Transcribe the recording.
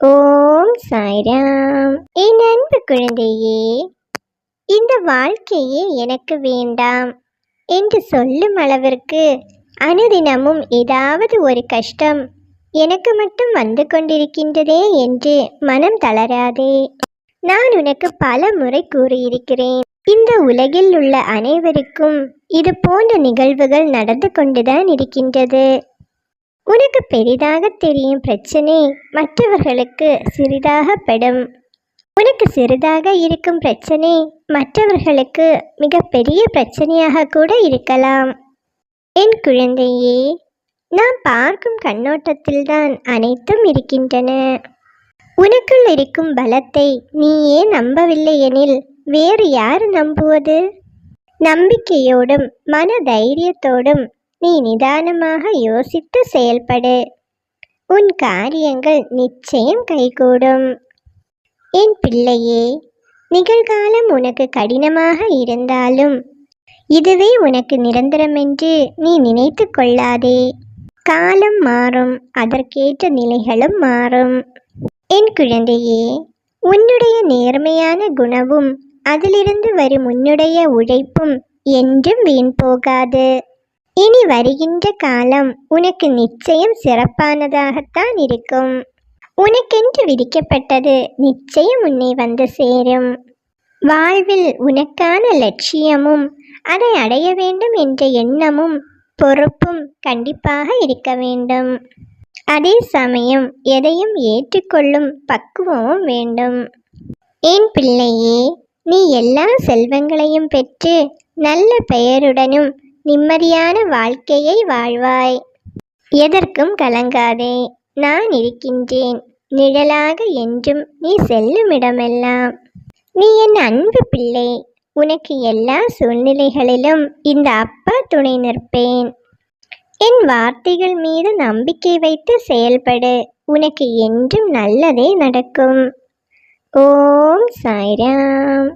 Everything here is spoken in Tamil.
ஓம் சாய்ராம். என் அன்பு குழந்தையே இந்த வாழ்க்கையே எனக்கு வேண்டாம் என்று சொல்லும் அளவிற்கு அனுதினமும் ஏதாவது ஒரு கஷ்டம் எனக்கு மட்டும் வந்து கொண்டிருக்கின்றதே என்று மனம் தளராதே. நான் உனக்கு பல முறை கூறியிருக்கிறேன். இந்த உலகில் உள்ள அனைவருக்கும் இது போன்ற நிகழ்வுகள் நடந்து கொண்டுதான் இருக்கின்றது. உனக்கு பெரிதாக தெரியும் பிரச்சனை மற்றவர்களுக்கு சிறிதாக படும் உனக்கு சிறிதாக இருக்கும் பிரச்சனை மற்றவர்களுக்கு மிகப்பெரிய பிரச்சனையாக கூட இருக்கலாம். என் குழந்தையே நாம் பார்க்கும் கண்ணோட்டத்தில்தான் அனைத்தும் இருக்கின்றன. உனக்குள் இருக்கும் பலத்தை நீயே நம்பவில்லை எனில் வேறு யார் நம்புவது? நம்பிக்கையோடும் மன தைரியத்தோடும் நீ நிதானமாக யோசித்து செயல்படு. உன் காரியங்கள் நிச்சயம் கைகூடும். என் பிள்ளையே நிகழ்காலம் உனக்கு கடினமாக இருந்தாலும் இதுவே உனக்கு நிரந்தரமென்று நீ நினைத்து கொள்ளாதே. காலம் மாறும் அதற்கேற்ற நிலைகளும் மாறும். என் குழந்தையே உன்னுடைய நேர்மையான குணமும் அதிலிருந்து வரும் உன்னுடைய உழைப்பும் என்றும் வீண் போகாது. இனி வருகின்ற காலம் உனக்கு நிச்சயம் சிறப்பானதாகத்தான் இருக்கும். உனக்கென்று விதிக்கப்பட்டது நிச்சயம் உன்னை வந்து சேரும். வாழ்வில் உனக்கான லட்சியமும் அதை அடைய வேண்டும் என்ற எண்ணமும் பொறுப்பும் கண்டிப்பாக இருக்க வேண்டும். அதே சமயம் எதையும் ஏற்றுக்கொள்ளும் பக்குவமும் வேண்டும். என் பிள்ளையே நீ எல்லா செல்வங்களையும் பெற்று நல்ல பெயருடனும் நிம்மதியான வாழ்க்கையை வாழ்வாய். எதற்கும் கலங்காதே நான் இருக்கின்றேன். நிழலாக என்றும் நீ செல்லும் இடமெல்லாம் நீ என் அன்பு பிள்ளை உனக்கு எல்லா சூழ்நிலைகளிலும் இந்த அப்பா துணை நிற்பேன். என் வார்த்தைகள் மீது நம்பிக்கை வைத்து செயல்படு உனக்கு என்றும் நல்லதே நடக்கும். ஓம் சாய்ராம்.